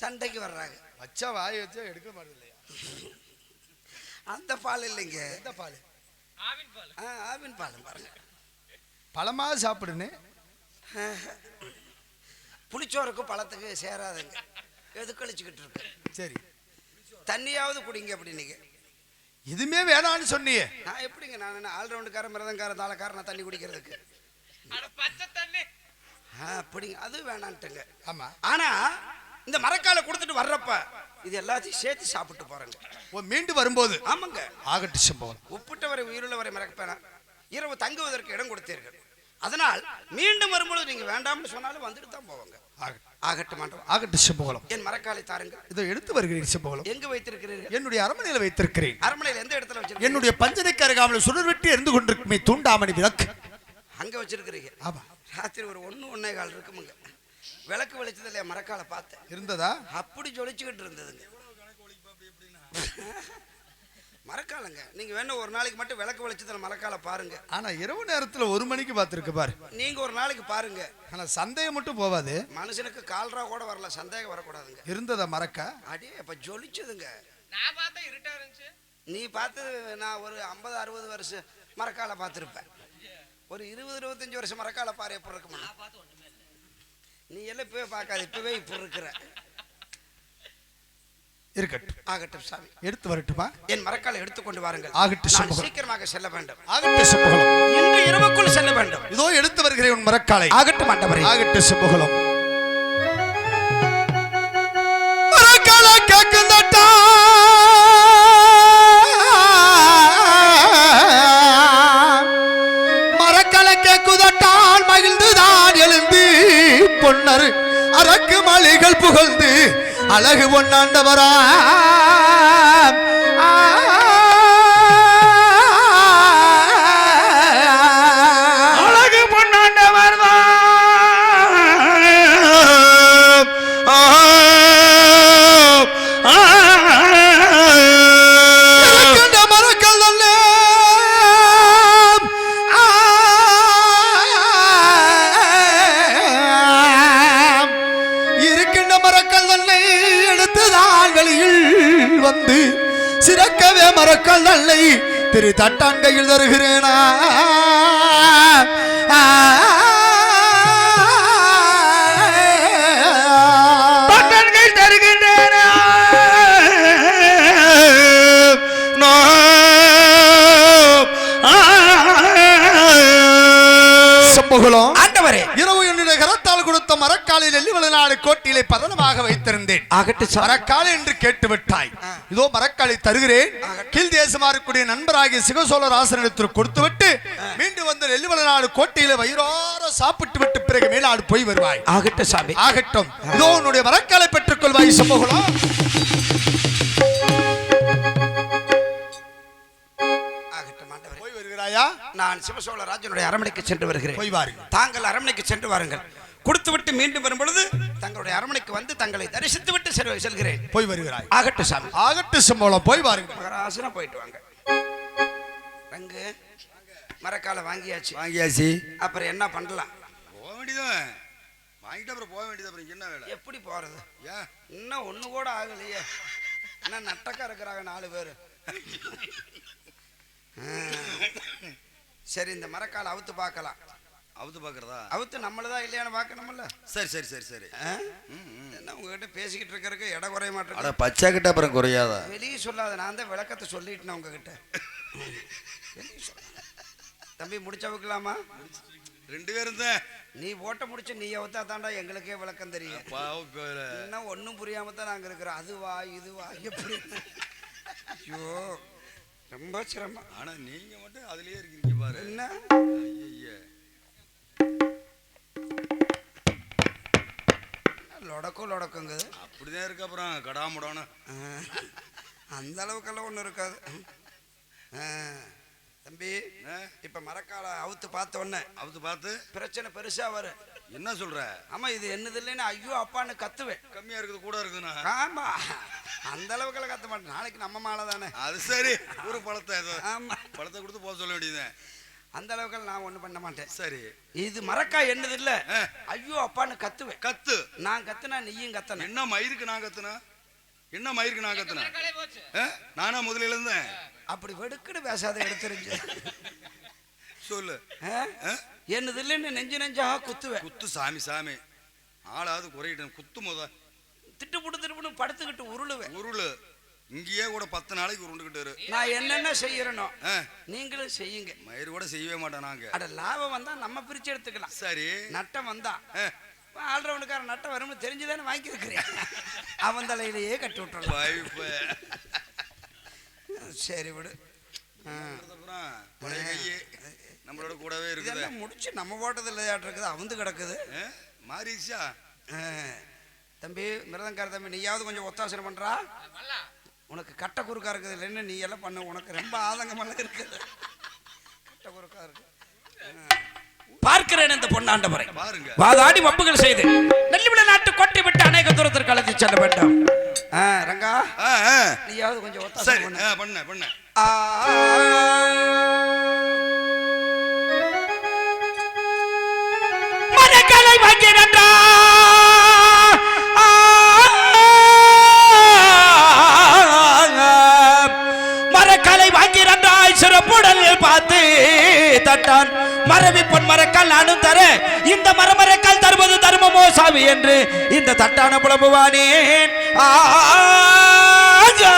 சண்டைக்கு வர்றாங்க. வச்சா வாய் வச்சா எடுக்க இல்லையா அந்த பால் இல்லைங்க. எந்த பால்? ஆ, ஆவின் பால் பாருங்க. பழமா சாப்பிடுன்னு? புளிச்சோறுக்கு பழத்துக்கு சேராதுங்க. எது கழிச்சுக்கிட்டு இருக்கு? சரி. தண்ணியாவது குடிங்க அப்படின்னீங்க. இதுமே வேணான்னு சொன்னியே. நான் எப்படிங்க நான் என்ன ஆல்ரவுண்டுக்காரன் மிருதங்காரன் தாளக்காரன் நான் தண்ணி குடிக்கிறதுக்கு? ஆ அப்படிங்க. அது வேணான்ட்டுங்க. ஆமா. ஆனா இந்த மரக்காலை கொடுத்துட்டு வர்றப்ப இது எல்லாத்தையும் சேர்த்து சாப்பிட்டு போறேங்க. மீண்டு வரும்போது? ஆமாங்க. ஆகட்டு சம்பவம். உப்பிட்டவரை உயிருள்ளவரை மறக்கப்பேனா இரவு தங்குவதற்கு இடம் கொடுத்தீர்கள். அதனால் மீண்டும் வரும்பொழுது நீங்க வேண்டாம்னு சொன்னாலும் வந்துட்டு தான் போவாங்க. ஆகட்டும். ஆகட்டும் ஆண்டவா. ஆகட்டு சம்பவம். என் மரக்காலை தாருங்கள். இதோ எடுத்து வருகிறேன் சம்பவம். எங்க வைத்திருக்கிறீர்கள்? என்னுடைய அரண்மனையில வைத்திருக்கிறேன். அரண்மனையில் எந்த இடத்துல வச்சிருக்கீங்க என்னுடைய பஞ்சனைக்கு அருகாமல் சுடர் வெட்டி எரிந்து கொண்டிருக்குமே தூண்டாமணி விளக்கு. அங்க வச்சிருக்கிறீங்க ஆமா. ராத்திரி ஒரு ஒண்ணு ஒன்னே கால் இருக்குமுங்க. விளக்கு வெளிச்சது இல்லையா மரக்காலை பார்த்தேன். இருந்ததா? அப்படி ஜொலிச்சுக்கிட்டு இருந்ததுங்க. மரக்காலங்க. நீங்க வேணும் ஒரு நாளைக்கு மட்டும் விளக்கு வெளிச்சத்துல மரக்காலை பாருங்க. ஆனா இரவு நேரத்துல ஒரு மணிக்கு பார்த்திருக்கு பாரு. நீங்க ஒரு நாளைக்கு பாருங்க. ஆனா சந்தேகம் மட்டும் போவாது. மனுஷனுக்கு கால்ரா கூட வரல சந்தேகம் வரக்கூடாதுங்க. இருந்ததா மறக்க? அடே அப்ப ஜொலிச்சதுங்க. நான் பார்த்தா இருட்டா இருந்துச்சு. நீ பார்த்து நான் ஒரு ஐம்பது அறுபது வருஷம் மரக்காலை பார்த்துருப்பேன். ஒரு இருபது இருபத்தஞ்சு வருஷம் மரக்காலை பாரு எப்படி இருக்குமா நீ எல்லாம் இப்பவே பார்க்காத இப்பவே இப்படி இருக்கிற. இருக்கட்டும். ஆகட்டும் சாமி. எடுத்து வரட்டுமா? என் மரக்காலை எடுத்துக்கொண்டு வாருங்கள். ஆகட்டும், நான். சீக்கிரமாக செல்ல வேண்டும். ஆகட்டு சம்பவம் இன்று இரவுக்குள் செல்ல வேண்டும். இதோ எடுத்து வருகிறேன் உன் மரக்காலை. ஆகட்டும் ஆண்டவரே. ஆகட்டு சம்பவம் பொன்னர் அரக்கு மலைகள் புகழ்ந்து அழகு ஒன்னாண்டவரா சிறக்கவே மரக்கல் திரு தட்டான் கையில் தருகிறேனா கொடுத்த மரக்காலில் எல்லிவள நாடு கோட்டிலே பதனமாக வைத்திருந்தேன். மரக்காலை என்று கேட்டு விட்டாய் இதோ மரக்காலை தருகிறேன். கீழ் தேசமா இருக்கக்கூடிய நண்பராகிய சிவசோழர் ஆசனத்திற்கு கொடுத்து விட்டு மீண்டும் வந்து நெல்லிவள நாடு கோட்டையில வயிறார சாப்பிட்டு விட்டு பிறகு மேலாடு போய் வருவாய். ஆகட்டு சாமி. ஆகட்டும். இதோ உன்னுடைய மரக்காலை பெற்றுக் கொள்வாய் சமூகம் ஆகட்டும் நான் சிவசோழ ராஜனுடைய அரண்மனைக்கு சென்று வருகிறேன். தாங்கள் அரண்மனைக்கு சென்று வாருங்கள். கொடுத்து விட்டு மீண்டும் வரும் பொழுது தங்களுடைய அரண்மனைக்கு வந்து தங்களை தரிசித்து விட்டு செல் செல்கிறேன். போய் வருகிறாய். ஆகட்டும் சாமி. ஆகட்டும் சம்பளம். போய் வாருங்கள். மகராசனா போயிட்டு வாங்க. ரங்கு மரக்கால வாங்கியாச்சு. வாங்கியாச்சு. அப்புறம் என்ன பண்ணலாம்? போக வேண்டியதான் வாங்கிட்டு அப்புறம் போக வேண்டியது. அப்புறம் என்ன வேலை? எப்படி போறது? ஏன் இன்னும் ஒண்ணு கூட ஆகலையே. இன்னும் நட்டக்கா இருக்கிறாங்க நாலு பேர். சரி இந்த மரக்கால அவுத்து பார்க்கலாம். அவுத்து பார்க்கறதா அவுத்து நம்மளதா இல்லையான்னு பார்க்கணும்ல சரி சரி சரி சரி. என்ன உங்ககிட்ட பேசிக்கிட்டு இருக்கறதுக்கு இடம் குறைய அட மாட்டேங்குது. பச்சை கிட்ட அப்புறம் குறையாதா? வெளியே சொல்லாத நான் தான் விளக்கத்தை சொல்லிட்டேன் உங்ககிட்ட. தம்பி முடிச்ச வைக்கலாமா ரெண்டு பேரும் தான். நீ ஓட்ட முடிச்சு நீ அவுத்தா தாண்டா எங்களுக்கே விளக்கம் தெரியும். இன்னும் ஒன்றும் புரியாம தான் நாங்கள் இருக்கிறோம். அதுவா இதுவா எப்படி? ஐயோ ரொம்ப சிரமம். ஆனா நீங்க மட்டும் அதுலயே இருக்கீங்க பாரு. என்ன? ஐயையே. லொடக்கும் லொடக்குங்குது அப்படிதான் இருக்கு அப்புறம். கடாமுடான ஆ, அந்த அளவுக்கெல்லாம் ஒன்றும் இருக்காது. தம்பி இப்ப மரக்கால அவுத்து பார்த்த உடனே அவுத்து பார்த்து? பிரச்சனை பெருசா வரும் என்ன சொல்ற? ஆமா இது என்னது இல்லைன்னு ஐயோ அப்பான்னு கத்துவேன். கம்மியா இருக்குது கூட இருக்குதுண்ணா ஆமா அந்த அளவுக்கெல்லாம் கத்த மாட்டேன். நாளைக்கு நம்ம மாலை தானே. அது சரி ஒரு பழத்தை ஆமா. பழத்தை கொடுத்து போக சொல்ல வேண்டியதுதான். அந்த அளவுக்கு நான் ஒண்ணும் பண்ண மாட்டேன். சரி. இது மரக்காய் என்னது இல்ல ஆ. ஐயோ அப்பான்னு கத்துவேன். கத்து. நான் கத்துனா நீயும் கத்தன என்ன மயிருக்கு நான் கத்துனா? என்ன மயிருக்கு நான் கத்துனா? நானா முதல்ல இருந்தேன். அப்படி வெடுக்குன்னு பேசாத எடுத்துருங்க. சொல்லு. ஆ? என்னது இல்லைன்னு நெஞ்சு நெஞ்சா குத்துவேன். குத்து சாமி சாமி. ஆளாவது குறையிட்டேன் குத்து முத. திட்டு புட்டு திருப்புன்னு படுத்துக்கிட்டு உருளுவேன். உருளு. இங்கேயே கூட பத்து நாளைக்கு உருண்டுகிட்டு. நான் என்னென்ன செய்யறனோ ஆ, நீங்களும் செய்யுங்க. மயிறு கூட செய்யவே மாட்டோம் நாங்க. அட லாபம் வந்தா நம்ம பிரிச்சு எடுத்துக்கலாம். சரி. நட்டம் வந்தா. ஆ, ஆல்ரவுண்டுக்கார நட்டம் வரும்னு தெரிஞ்சுதானே வாங்கி இருக்கிறேன் அவன் தலையிலேயே கட்டி விட்டுறலாம். வாய்ப்பு. சரி விடு. நம்மளோட கூடவே இருக்குது. முடிச்சு நம்ம போட்டது இல்லையாட்டு இருக்குது. அவந்து கிடக்குது. மாறிடுச்சா? ஆ. தம்பி மிருதங்கார தம்பி நீயாவது கொஞ்சம் ஒத்தாசனை பண்றா? உனக்கு கட்ட குறுக்கா இருக்குது இல்லைன்னு நீ எல்லாம் பண்ண. உனக்கு ரொம்ப ஆதங்கமெல்லாம் இருக்குது. கட்ட குறுக்கா இருக்கு பார்க்கிறேன் இந்த பாருங்க. வாதாடி வம்புகள் செய்து. நெல்லிவிட நாட்டு கோட்டை விட்டு அநேக தூரத்திற்கு அழைத்து செல்ல வேண்டும். ரங்கா. நீயாவது கொஞ்சம் பண்ணு. பண்ண கேட்டான் மரபி பொன் மரக்கால் நானும் தர இந்த மரமரக்கால் தருவது தர்மமோ சாமி என்று இந்த தட்டான புலம்புவானேன் ஆஜா.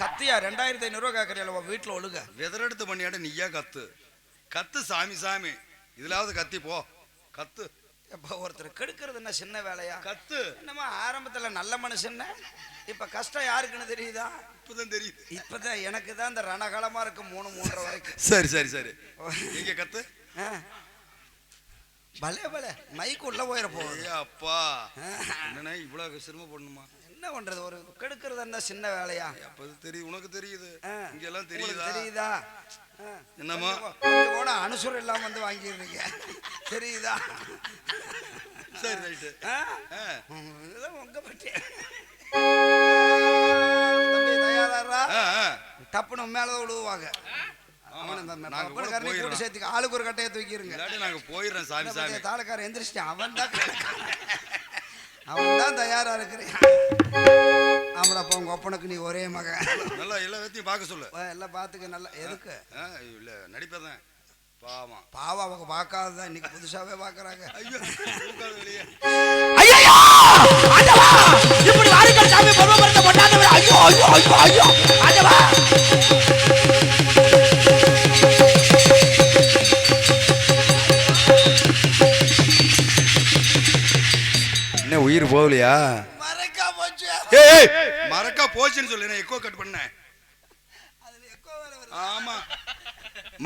கத்தியா ரெண்டாயிரத்தி ஐநூறு ரூபா கேட்கறியா வீட்டுல ஒழுக விதறெடுத்து பண்ணியாட நீயா கத்து கத்து சாமி சாமி. இதுலாவது கத்தி போ. கத்து. இப்ப ஒருத்தர் கெடுக்கிறது என்ன சின்ன வேலையா? கத்து. என்னமா ஆரம்பத்துல நல்ல மனுஷன் இப்ப கஷ்டம் யாருக்குன்னு தெரியுதா? இப்பதான் தெரியுது. இப்பதான் எனக்கு தான் இந்த ரணகாலமா இருக்கு மூணு மூன்றரை வரைக்கும். சரி சரி சரி. நீங்க கத்து? ஆ. பலே பலே. மைக்கு உள்ள போயிட போகுது. அப்பா. என்னண்ணா இவ்வளவு சிரமப்படணுமா என்ன பண்றது? ஒரு கெடுக்கிறது என்ன சின்ன வேலையா? அப்ப தெரியுது உனக்கு தெரியுது. இங்க எல்லாம் தெரியுதா? தெரியுதா? கொஞ்சம் கூட அனுசரம் இல்லாம வந்து வாங்கிடுறீங்க. தெரியுதா? சரி ரைட்டு. உங்க பற்றி. டப்புன்னு போயிடுறோம். சேர்த்துக்க ஆளுக்கு ஒரு கட்டையை இல்லாட்டி நாங்க போயிடுறோம் சாமி சாமி. தாளக்காரன் எந்திரிச்சிட்டான். அவன் தான் அவன் தான் தயாரா இருக்கிறேன். ஆமாடாப்பா உங்க ஒப்பனுக்கு நீ ஒரே மகன் நல்லா எல்லா வேத்தையும் பார்க்க சொல்லு. எல்லாம் பார்த்துக்க நல்லா எதுக்கு? இல்ல நடிப்பதான் பாவம். பாவம் அவங்க பார்க்காததான் இன்னைக்கு புதுசாவே பார்க்கறாங்க. ஐயோ வெளியே. ஐயோ ஆண்டவா! இப்படி வாருங்கள் சாமி பருவமரத்தை கொண்டாந்தவர் ஐயோ ஐயோ ஐயோ ஐயோ! ஆண்டவா! உயிர் போகலையா? மறக்கா போச்சு. ஏய் மறக்கா போச்சுன்னு சொல்லு நான் எக்கோ கட் பண்ணேன். ஆமா.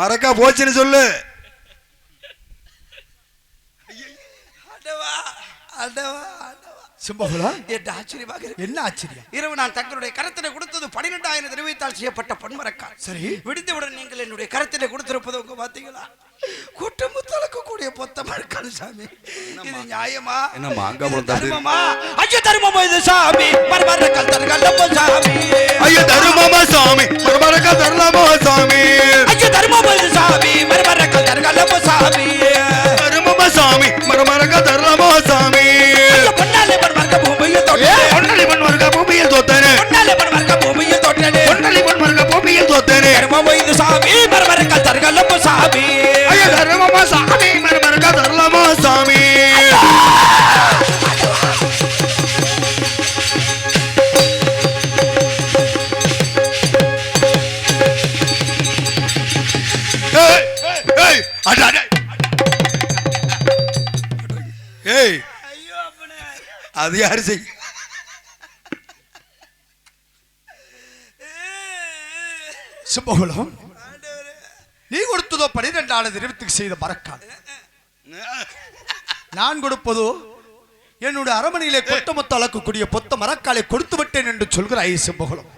மறக்கா போச்சுன்னு சொல்லு. என்ன ஆச்சரியம்? இரவு நான் தங்களுடைய கரத்திலே கொடுத்தது பன்னிரெண்டாயிரம் தெரிவித்தால் செய்யப்பட்ட பொன்மரக்கால். சரி. விடுந்தவுடன் நீங்கள் என்னுடைய கரத்திலே கொடுத்திருப்பது உங்க பாத்தீங்களா? குட்டமுத்தலுக்கு கூடிய பொத்த மரக்கால் சாமி. இது நியாயமா? என்னம்மா, அங்க இது அப்புறம் தட்டு. தர்மமா? ஐயோ தர்மமா இது சாமி? மரமரக்கால் தருகல்லப்போ சாமி. ஐயோ தருமமா சாமி? தரலாமா சாமி? ஐயோ தர்மமா இது சாமி? மரமரக்கால் தருகல்லப்போ சாமி. தருமமா சாமி? சாமி? பொன்னாலே பூமியில் பொன்னலி பூமியில் பொன்னாலே தோற்றே பொன்னலி பொன் மறக்கா பூமியில் தோத்தனே. தர்மமா இது சாமி மரமரக்கால் தருகல்லப்போ சாமி. ஐயோ தருமமா சாமி மறக்கா தரலாமா சாமி. ஏய், ஏய், அட, அட. ஏய் ஐயோ அப்பனே. அது யாரு செய்ய சிம்பகுலம் நீ கொடுத்ததோ பனிரெண்டாவது இருபத்துக்கு செய்த மரக்கால் நான் கொடுப்பதோ என்னுடைய அரமனையிலே கொட்டமொத்த அளக்கக்கூடிய பொத்த மரக்காலை கொடுத்து விட்டேன் என்று சொல்கிறாய் சிம்பகுலம்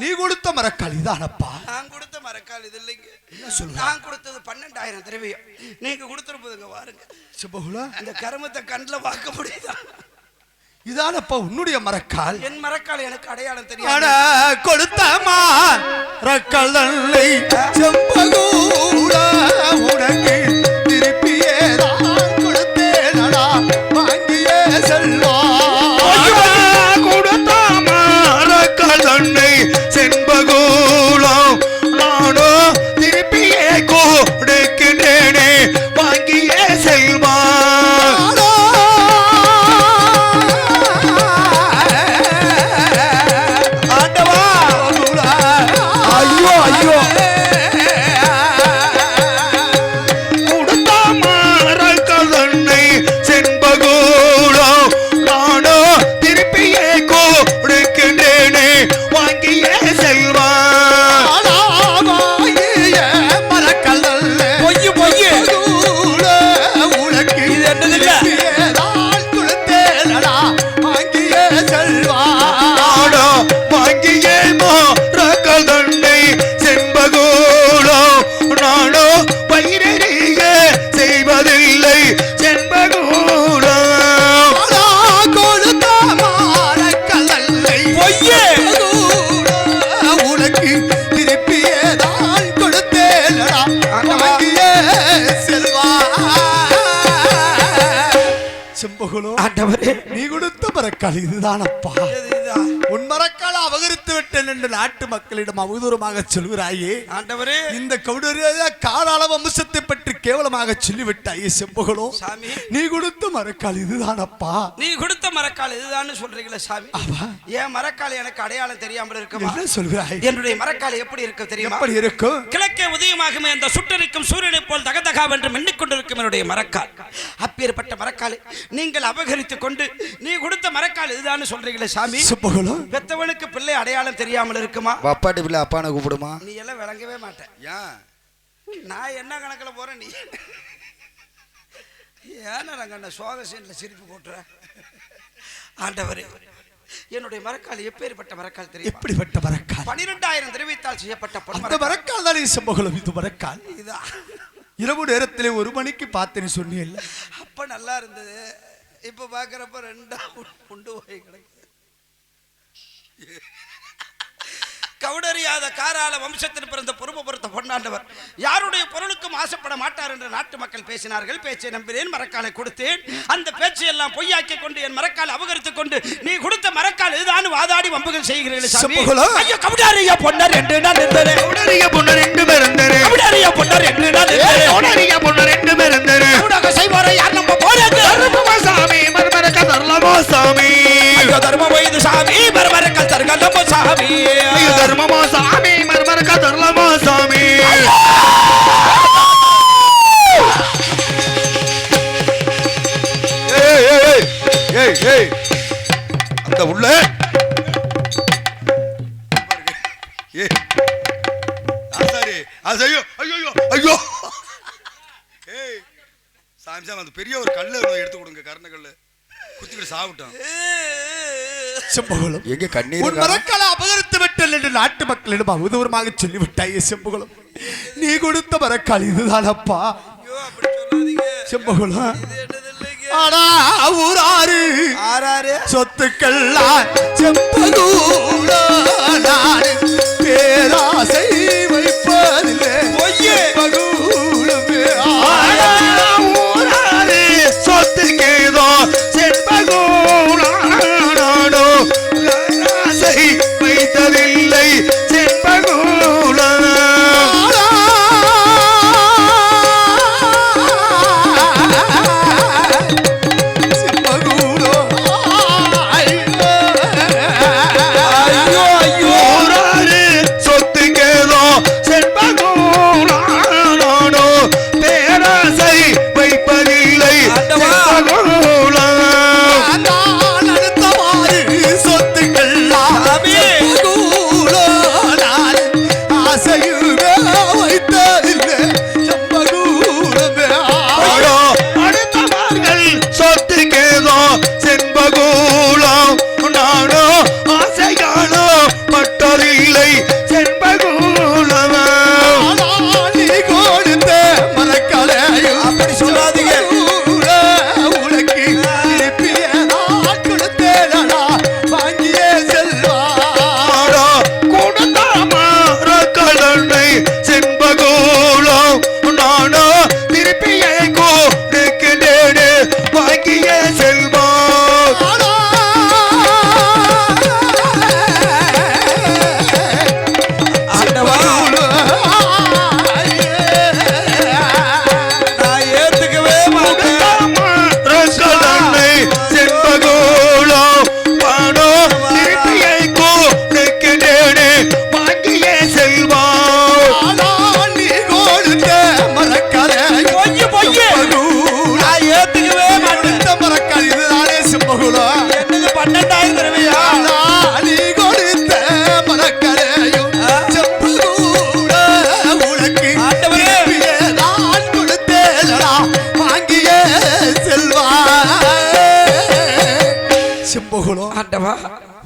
நீ கொடுத்த மரக்கால் இதானப்பா? நான் கொடுத்த மரக்கால் இது இல்லைங்க. நான் கொடுத்தது பன்னெண்டாயிரம் திரவியம். நீங்க கொடுத்துருப்பதுங்க பாருங்க. செம்பகுலா அந்த கருமத்தை கண்ணில் பார்க்க முடியுதா? இதானப்பா உன்னுடைய மரக்கால்? என் மரக்கால் எனக்கு அடையாளம் அட தெரியாது கொடுத்தமா? ரக்கல் செம்பகூட உனக்கு செம்பகுலோ ஆண்டவரே நீ கொடுத்த மரக்கால் இதுதான். என்று நாட்டு மக்களிடம் அவதூறமாக சொல்கிறாயே ஆண்டவரே. இந்த கவுடரிய காலாள வம்சத்தை பற்றி கேவலமாக சொல்லிவிட்டாயே செம்புகளோ. சாமி. நீ கொடுத்த மரக்கால் இதுதானப்பா. நீ கொடுத்த மரக்கால் இதுதான்னு சொல்றீங்களே சாமி. என் மரக்கால் எனக்கு அடையாளம் தெரியாமல் இருக்குமா? என்ன சொல்கிறாய்? என்னுடைய மரக்கால் எப்படி இருக்கு தெரியுமா? எப்படி இருக்கும் கிழக்கே உதயமாகுமே அந்த சுட்டரிக்கும் சூரியனைப் போல் தகதகாவென்று மின்னிக் கொண்டிருக்கும் என்னுடைய மரக்கால். அப்பேற்பட்ட மரக்காலை நீங்கள் அபகரித்துக் கொண்டு நீ கொடுத்த மரக்கால் இதுதான்னு சொல்றீங்களே சாமி. பெத்தவனுக்கு பிள்ளை அடையாளம் தெரியாமல் இருக்குமா? அப்பாட்டி பிள்ளை அப்பானை கூப்பிடுமா? நீ எல்லாம் விளங்கவே மாட்டேன். ஏன் நான் என்ன கணக்கில் போறேன் நீ? ஏன்னா ரங்கண்ண சோக சீன்ல சிரிப்பு போட்டுற? ஆண்டவரே என்னுடைய மரக்கால் எப்பேற்பட்ட மரக்கால் தெரியும்? எப்படிப்பட்ட மரக்கால்? பனிரெண்டாயிரம் தெரிவித்தால் செய்யப்பட்ட அந்த மரக்கால். தானே செம்புகளம் இது மரக்கால். இதுதான். இரவு நேரத்திலே ஒரு மணிக்கு பார்த்தேன்னு சொன்னியல்ல அப்ப நல்லா இருந்தது. இப்ப பாக்குறப்ப ரெண்டா உண்டு போய் கிடக்கு. கவுடறியாத காரால வம்சத்தில் பிறந்த பொறுப்பு பொறுத்த பொன்னாண்டவர். யாருடைய பொருளுக்கும் ஆசைப்பட மாட்டார் என்று நாட்டு மக்கள் பேசினார்கள். பேச்சை நம்பினேன் மரக்காலை கொடுத்தேன். அந்த பேச்சை எல்லாம் பொய்யாக்கி கொண்டு என் மரக்கால் அபகரித்துக் கொண்டு நீ கொடுத்த மரக்கால் இதுதான் வாதாடி வம்புகள் செய்கிறீர்கள்? ஐயோ கவுடாரியா பொன்னர் என்று நான் நின்றேன். உடறிய பொண்ணு ரெண்டு பேருந்தரு கவுடாரியா பொன்னர் என்று நான் நின்றேன். உடறிய பொண்ணு ரெண்டு பேருந்தரு கவுடாக செய்வாரை யார் நம்ப போறது? சாமி மர்மரக்க தரலாமோ சாமி. ஐயோ தர்ம வயது சாமி மரமரக்கல் தருகல்லமோ சாமி. தர்மமோ சாமி மர்மரக்க தரலாமோ சாமி அந்த உள்ள. ஏய். அது ஐயோ ஐயோ ஐயோ ஐயோ. ஏய் சாமி சாமி அந்த பெரிய ஒரு கல்லு எடுத்து கொடுங்க கருண கல்லு. குத்திக்கிட்டு சாப்பிட்டோம் செம்புகளம். எங்க உன் கண்ணீர் மரக்காலை அபகரித்து விட்டேன் என்று நாட்டு மக்களிடம் அவதூறமாக சொல்லிவிட்டாயே செம்புகளம். நீ கொடுத்த மரக்கால் இதுதானப்பா. ஐயோ அப்படி சொல்லாதீங்க. செம்பகுலம் இது என்னது இல்லைங்க ஆடா ஊராரு ஆறாரு சொத்துக்கள்லாம் செம்பகூட நாடு பேராசை வைப்பதில்லை.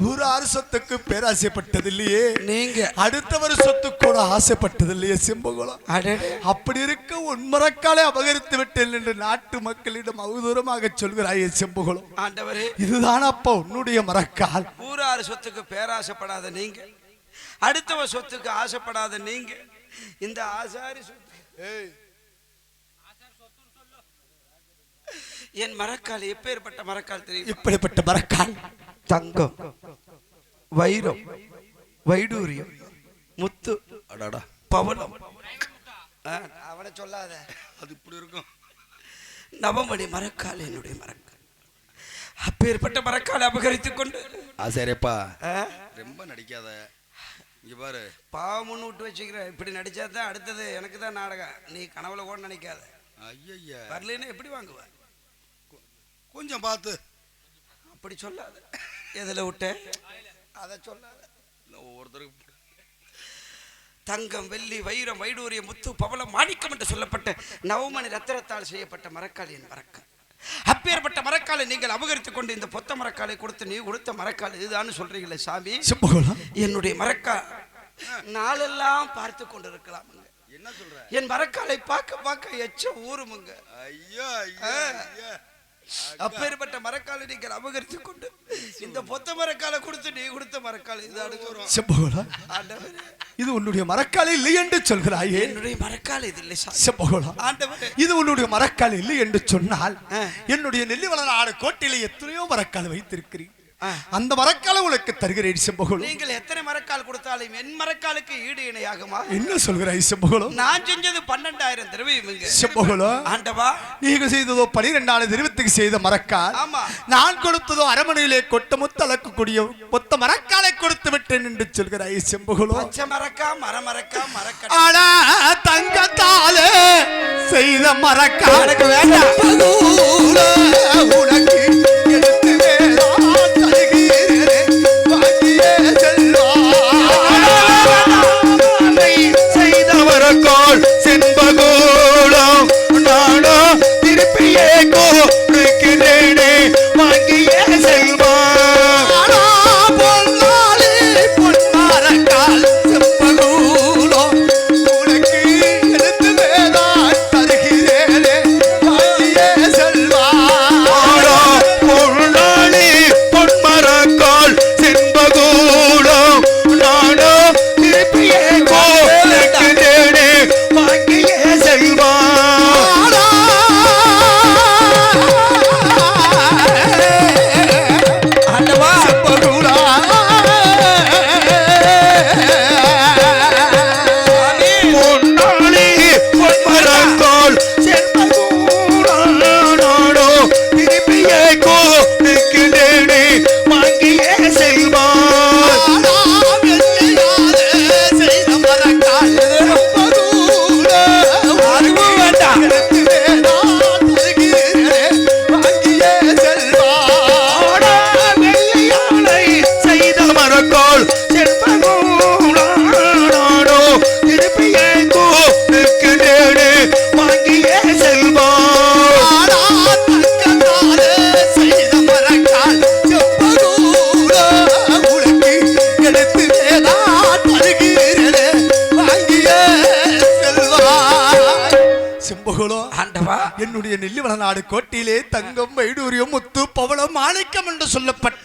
ஊரார் சொத்துக்கு பேராசைப்பட்டது இல்லையே நீங்க. அடுத்தவர் சொத்து கூட ஆசைப்பட்டது இல்லையே செம்பகுலம் அப்படி இருக்க உன்மரக்காலை அபகரித்து விட்டேன் என்று நாட்டு மக்களிடம் அவதூறமாக சொல்கிறாயே செம்பகுலம் ஆண்டவரே. இதுதான் அப்பா உன்னுடைய மரக்கால் ஊரார் சொத்துக்கு பேராசைப்படாத நீங்க. அடுத்தவ சொத்துக்கு ஆசைப்படாத நீங்க. இந்த ஆசாரி சொத்து. என் மரக்கால் எப்பேற்பட்ட மரக்கால் தெரியும்? இப்படிப்பட்ட மரக்கால். தங்கம் வைரம் வைடூரியம் முத்து அடாடா பவனம். அவனை சொல்லாத. அது இப்படி இருக்கும். நவமணி மரக்கால் என்னுடைய மரக்கால். அப்பேற்பட்ட மரக்கால் அபகரித்துக் கொண்டு. ஆ, ரொம்ப நடிக்காத. இங்க பாரு. பாவம்னு விட்டு வச்சுக்கிறேன் இப்படி நடிச்சா தான் அடுத்தது எனக்கு தான் நாடகம். நீ கனவுல கூட நினைக்காத ஐயா வரலைன்னா எப்படி வாங்குவ? கொஞ்சம் பார்த்து. அப்படி சொல்லாத. எதில் விட்ட அதை சொல்லாத இல்ல, ஒவ்வொருத்தருக்கு தங்கம் வெள்ளி வைரம் வைடூரிய முத்து பவளம் மாணிக்கம் என்று சொல்லப்பட்ட நவமணி ரத்தினத்தால் செய்யப்பட்ட மரக்கால் என் மரக்கால். அப்பேற்பட்ட மரக்காலை நீங்கள் அபகரித்துக் கொண்டு இந்த பொத்த மரக்காலை கொடுத்து நீ கொடுத்த மரக்கால் இதுதான்னு சொல்றீங்களே சாமி? என்னுடைய மரக்கால். நாளெல்லாம் பார்த்து கொண்டிருக்கலாமுங்க என்ன சொல்ற? என் மரக்காலை பார்க்க பார்க்க எச்ச ஊருமுங்க. ஐயா ஐயா ஐயா. அப்பேற்பட்ட மரக்காலை நீங்கள் அபகரித்துக் கொண்டு இந்த பொத்த மரக்காலை கொடுத்து நீ கொடுத்த மரக்கால் சொல்றோம் செம்பகுலம் ஆண்டவரே. இது உன்னுடைய மரக்கால் இல்லை என்று சொல்கிறாயே. என்னுடைய மரக்கால் இது இல்லை சாமி செம்பகுலம் ஆண்டவரே. இது உன்னுடைய மரக்கால் இல்லை என்று சொன்னால் என்னுடைய நெல்லிவள நாடு கோட்டையில எத்தனையோ மரக்கால் வைத்திருக்கிறீர். அந்த மரக்காலை உனக்கு தருகிறேன் செம்பகுலம் நீங்கள் எத்தனை மரக்கால் கொடுத்தாலும் என் மரக்காலுக்கு ஈடு இணையாகுமா? என்ன சொல்கிறாய் செம்பகுலம் நான் செஞ்சது பன்னெண்டாயிரம் திரவியமுங்க செம்பகுலம் ஆண்டவா. நீங்க செய்ததோ பனிரெண்டாவது இருபத்துக்கு செய்த மரக்கால். ஆமா. நான் கொடுத்ததோ அரமனையிலே கொட்ட முத்த அளக்கக்கூடிய மொத்த மரக்காலை கொடுத்து விட்டேன் என்று சொல்கிறாய் செம்பகுலம் பச்சை மரக்கா மரமரக்கா மரக்கா ஆனா தங்கத்தாலே செய்த மரக்கால். எனக்கு வேண்டாம். உனக்கு எடுத்து வேளாண் கோட்டையிலே தங்கம் வைடூரியம் முத்து பவளம் மாணிக்கம் என்று சொல்லப்பட்ட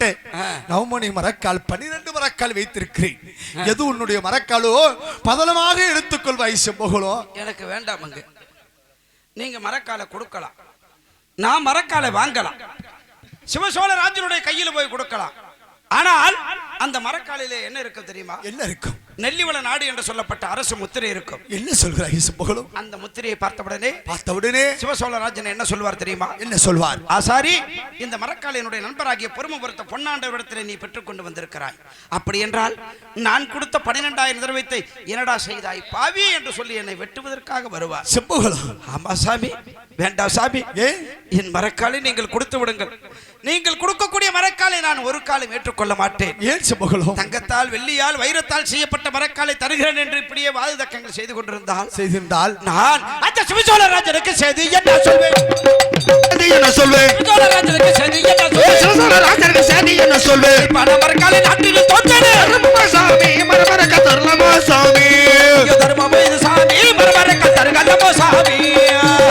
நவமணி மரக்கால் பனிரெண்டு மரக்கால் வைத்திருக்கிறேன். எது உன்னுடைய மரக்காலோ? பதனமாக எடுத்துக்கொள்வாய் செம்பகுலம் எனக்கு வேண்டாமுங்க நீங்க மரக்காலை கொடுக்கலாம். நான் மரக்காலை வாங்கலாம். சிவசோழராஜனுடைய கையில போய் கொடுக்கலாம். ஆனால் அந்த மரக்காலிலே என்ன இருக்கும் தெரியுமா? என்ன இருக்கும்? நெல்லிவள நாடு என்று சொல்லப்பட்ட அரசு முத்திரை இருக்கும். என்ன சொல்கிறாய் செம்பகுலம் அந்த முத்திரையை பார்த்தவுடனே பார்த்தவுடனே சிவசோழராஜன் என்ன சொல்வார் தெரியுமா? என்ன சொல்வார்? ஆசாரி இந்த மரக்கால் என்னுடைய நண்பராகிய பொறுமபுரத்த பொன்னாண்டவரிடத்தில் நீ பெற்றுக்கொண்டு வந்திருக்கிறாய். அப்படி என்றால் நான் கொடுத்த பன்னிரெண்டாயிரம் திரவியத்தை என்னடா செய்தாய்? பாவி என்று சொல்லி என்னை வெட்டுவதற்காக வருவார். செம்பகுலம் ஆமா சாமி வேண்டாம் சாமி. என் மரக்காலை நீங்கள் கொடுத்து விடுங்கள். நீங்கள் கொடுக்கக்கூடிய மரக்காலை நான் ஒரு காலம் ஏற்றுக்கொள்ள மாட்டேன். ஏன் செம்பகலம் தங்கத்தால் வெள்ளியால் வைரத்தால் செய்யப்பட்ட மரக்காலை தருகிறேன் என்று இப்படியே வாது தக்கங்கள் செய்து கொண்டிருந்தால் செய்திருந்தால் நான் அந்த சிவசோழராஜனுக்கு செய்து என்ன சொல்வேன்? என்ன சொல்வேன்? சிவசோழராஜனுக்கு செய்து என்ன சொல்வேன்? என்ன சொல்வேன்? பண மரக்காலை நாட்டில் தோற்றது தர்மமா சாமி மரமரக்க தரலாமா சாமி? தர்மம் சாமி? மரமரக்க தருகல்லமோ சாமி?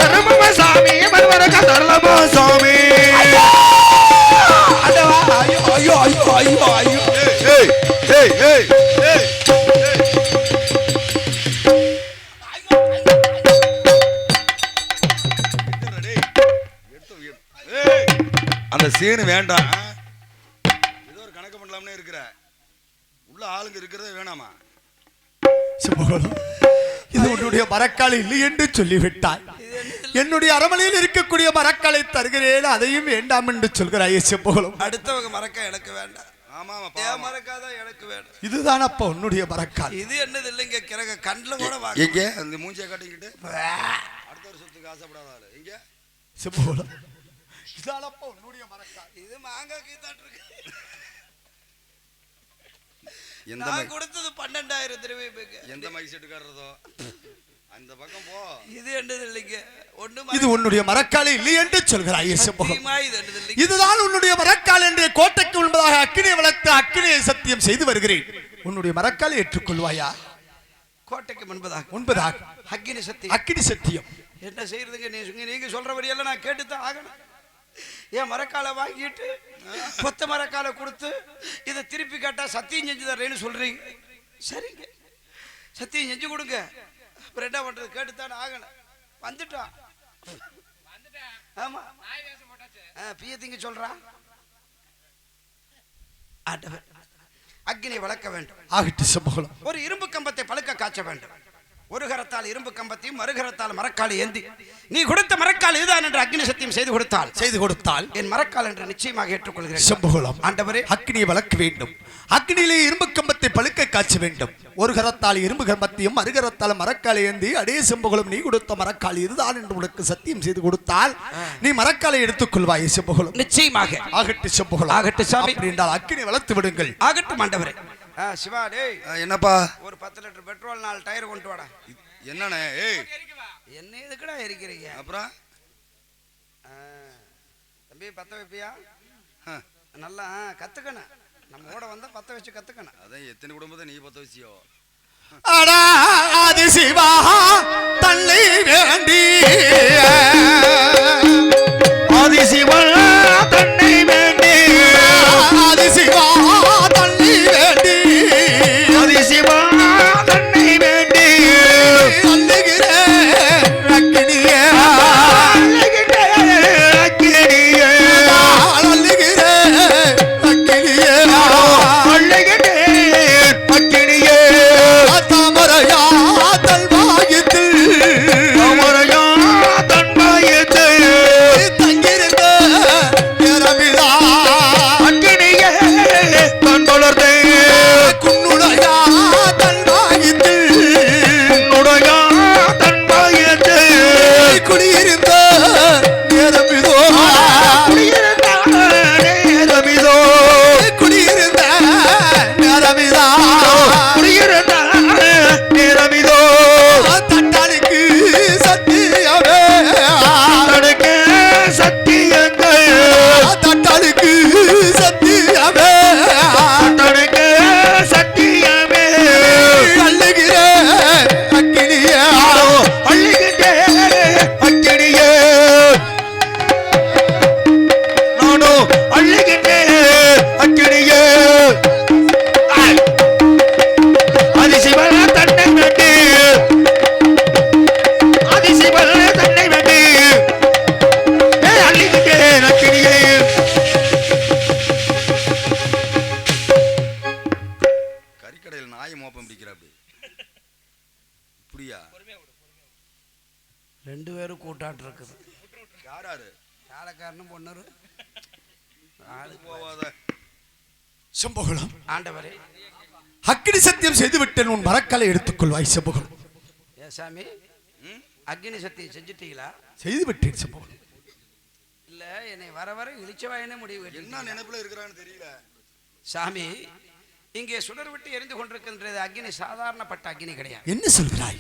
தர்மமா சாமி மரமரக்க தரலாமா சாமி? ஐயோ! ஐயோ ஐயோ ஐயோ ஐயோ ஏய் ஏய் ஏய். சீனு வேண்டாம் ஏதோ ஒரு கணக்கு பண்ணலாம்னே இருக்கிற. உள்ள ஆளுங்க இருக்கிறதே வேணாமா? இது உன்னுடைய மரக்கால் இல்லை என்று சொல்லிவிட்டாய். என்னுடைய அரமனையில் இருக்கக்கூடிய மரக்காலை தருகிறேன் அதையும் வேண்டாம் என்று சொல்கிறாயே செம்பகலம் அடுத்தவங்க மறக்க எனக்கு வேண்டாம். ஆமா ஆமா என் பாவம். மறக்காதான் எனக்கு வேண்டாம். இதுதான் அப்ப உன்னுடைய மரக்கால். இது என்னது இல்லைங்க கிறக கண்ணில் கூட எங்க? அந்த மூஞ்சியை காட்டிக்கிட்டு? அடுத்த வருஷத்துக்கு ஆசைப்படாத எங்க? செம்பகலம் இதான் அப்ப உன்னுடைய மரக்கால் இது மாங்காய் கீத்தாட்டு இருக்கு எந்த நான் மை- கொடுத்தது பன்னெண்டாயிரம் திரும்பி எந்த மைக் செட்டுக்காரதோ அந்த பக்கம் போ. இது என்னது இல்லைங்க? ஒண்ணு இது உன்னுடைய மரக்கால் இல்லை என்று சொல்கிறாயே சத்தியமா இதுதான் உன்னுடைய மரக்கால் என்று கோட்டைக்கு முன்பதாக அக்கினியை வளர்த்து அக்கினியை சத்தியம் செய்து வருகிறேன். உன்னுடைய மரக்காலை ஏற்றுக்கொள்வாயா? கோட்டைக்கு முன்பதாக. முன்பதாக. அக்கினி சக்தி அக்கினி சத்தியம். என்ன செய்யறதுங்க? நீ நீங்க- நீங்க சொல்றபடியெல்லாம் நான் கேட்டுத்தான் ஆகணும். ஏன் மரக்காலை வாங்கிட்டு கொத்த மரக்காலை கொடுத்து இதை திருப்பி கேட்டா சத்தியம் செஞ்சு தர்றேன்னு சொல்றீங்க. சரிங்க. சத்தியம் செஞ்சு கொடுங்க. அப்புறம் என்ன பண்றது? கேட்டுத்தானே ஆகணும். வந்துட்டான் ஆமா. பிய திங்க ஆண்டவர் அக்னி வளர்க்க வேண்டும். ஆகட்டு செம்பகலம் ஒரு இரும்பு கம்பத்தை பழுக்க காய்ச்ச வேண்டும். ஒரு கரத்தால் இரும்பு கம்பத்தையும் மறுகரத்தால் மரக்கால் ஏந்தி. நீ கொடுத்த மரக்கால் இதுதான் என்று அக்னி சத்தியம் செய்து கொடுத்தால் செய்து கொடுத்தால் என் மரக்கால் என்று நிச்சயமாக ஏற்றுக்கொள்கிறேன். செம்பகுலம். ஆண்டவரே. அக்னியை வளர்க்க வேண்டும். அக்னியிலே இரும்பு கம்பத்தை பழுக்க காய்ச்ச வேண்டும். ஒரு கரத்தால் இரும்பு கம்பத்தையும் மறுகரத்தால் மரக்காலை ஏந்தி அடே செம்பகுலம் நீ கொடுத்த மரக்கால் இதுதான் என்று உனக்கு சத்தியம் செய்து கொடுத்தால் நீ மரக்காலை எடுத்துக்கொள்வாய் செம்பகுலம். நிச்சயமாக. ஆகட்டு செம்பகுலம். ஆகட்டு சாமி. என்றால் அக்னி வளர்த்து விடுங்கள். ஆகட்டும் ஆண்டவரே. சிவா டேய். என்னப்பா? ஒரு பத்து லிட்டர் பெட்ரோல் நாலு டயர் கொண்டு வாடா. என்னண்ணே? ஏய். என்ன எதுக்குடா இருக்கிறீங்க அப்புறம்? தம்பி பத்த வைப்பியா? நல்லா ஆ, கத்துக்கணும் நம்ம கூட வந்தா பத்த வச்சு கத்துக்கணும் அதான் எத்தனை குடும்பத்தை நீ பத்த வச்சியோ? அடா ஆதி சிவா தன்னை வேண்டி. ஆதிசிவன் தன்னை வேலைக்காரனும் பொண்ணு ஆளு போவாத. செம்பகுலம் ஆண்டவரே. அக்கினி சத்தியம் செய்து விட்டேன் உன் மரக்கலை எடுத்துக்கொள்வாய் செம்பகுலம் ஏ சாமி அக்னி சத்தியம் செஞ்சுட்டீங்களா? செய்து விட்டேன் சம்பவம் இல்ல என்னை வர வர இழிச்சவாயனே முடிவு என்ன. நினைப்புல இருக்கிறான்னு தெரியல. சாமி இங்கே சுடர் விட்டு எரிந்து கொண்டிருக்கின்றது அக்னி சாதாரணப்பட்ட அக்னி கிடையாது. என்ன சொல்கிறாய்?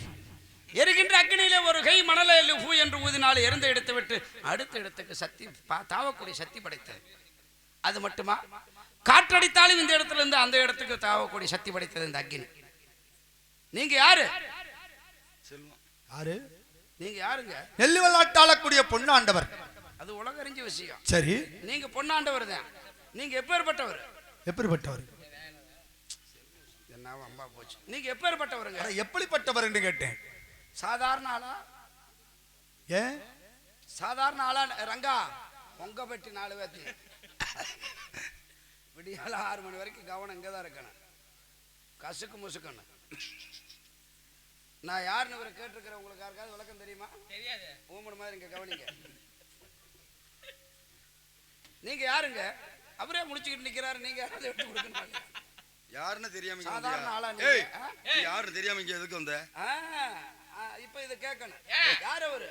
எரிகின்ற அக்னியிலே ஒரு கை மணல ஹூ என்று ஊதினால் எரிந்து எடுத்து விட்டு அடுத்த இடத்துக்கு சக்தி பா- தாவக்கூடிய சக்தி படைத்தது. அது மட்டுமா? காற்றடித்தாலும் இந்த இடத்துல இருந்து அந்த இடத்துக்கு தாவக்கூடிய சக்தி படைத்தது இந்த அக்னி நீங்க யாரு? யாரு? நீங்க யாருங்க? நெல்லு வெள்ளாட்டாளக்கூடிய பொன்னாண்டவர். அது உலகறிஞ்ச விஷயம். சரி. நீங்க பொன்னாண்டவர் தான். நீங்க எப்பேற்பட்டவர்? எப்படிப்பட்டவர் என்ன அம்பா போச்சு. நீங்க எப்பேற்பட்டவருங்க? என்று கேட்டேன். சாதாரண ஆளா? ஏன் சாதாரண ஆளா ரங்கா பொங்க பெட்டி நாலு பேர்த்தி. விடியால ஆறு மணி வரைக்கும் கவனம் இங்கே தான் இருக்கணும். கசுக்கு முசுக்கணும் நான் யாருன்னு இவரை கேட்டிருக்கிறேன் உங்களுக்கு யாருக்காவது விளக்கம் தெரியுமா? தெரியாது. ஊமன் மாதிரி இங்க கவனிங்க. நீங்க யாருங்க? அவரே முடிச்சுக்கிட்டு நிக்கிறாரு. நீங்க யாராவது எடுத்து கொடுக்கணும்? யாருன்னு தெரியாம சாதாரண? ஆளா யாருன்னு தெரியாம இங்க எதுக்கு வந்த? இப்ப இதை கேட்கணும்? யார் அவரு?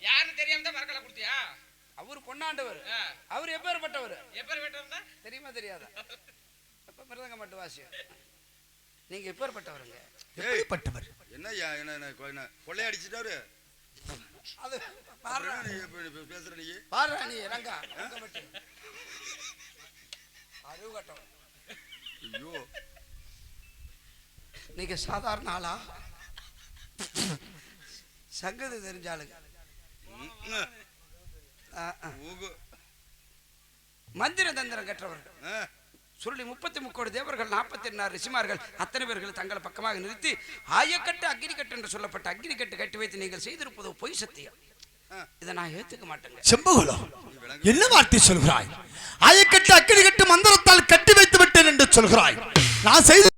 யாருன்னு தெரியாம தான் மரக்கலை கொடுத்தியா? அவர் பொன்னாண்டவர். அவர் எப்பேற்பட்டவர்? எப்ப வெட்டா தெரியுமா தெரியாதா? அப்ப மிருதங்க மட்டும் வாசியம் நீங்க எப்பேற்பட்டவருங்க? எப்படிப்பட்டவர் என்ன யா- என்ன என்ன கொ- என்ன கொள்ளையடிச்சிட்டாரு அது இப்ப பேசுற நீ? பாடுறா நீ ரங்கா. அறிவு கட்டம் ஐயோ. நீங்க சாதாரண ஆளா? சங்கதி தெரிஞ்சாளுங்க. மந்திர தந்திரம் கற்றவர்கள். சுருளி முப்பத்தி முக்கோடி தேவர்கள் நாற்பத்தி எண்ணாறு ரிஷிமார்கள் அத்தனை பேர்கள் தங்களை பக்கமாக நிறுத்தி ஆயக்கட்டு அக்னி கட்டு என்று சொல்லப்பட்ட அக்னி கட்டு கட்டி வைத்து நீங்கள் செய்திருப்பது பொய் சத்தியம். இதை நான் ஏத்துக்க மாட்டேங்க. செம்பகுலம் என்ன வார்த்தை சொல்கிறாய்? ஆயக்கட்டு அக்கடி கட்டு மந்திரத்தால் கட்டி வைத்து விட்டேன் என்று சொல்கிறாய். நான் செய்து